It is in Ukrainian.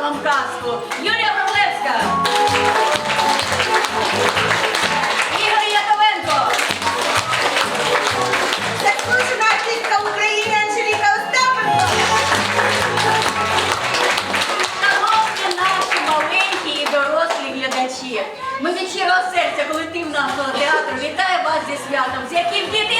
розказала вам казку. Юлія Врублевська. Ігор Яковенко. Заслужена артистка України Анжеліка Остапенко. Шановні наші маленькі і дорослі глядачі. Ми від щирого серця колектив нашого театру Вітаю вас зі святом, з яким діти.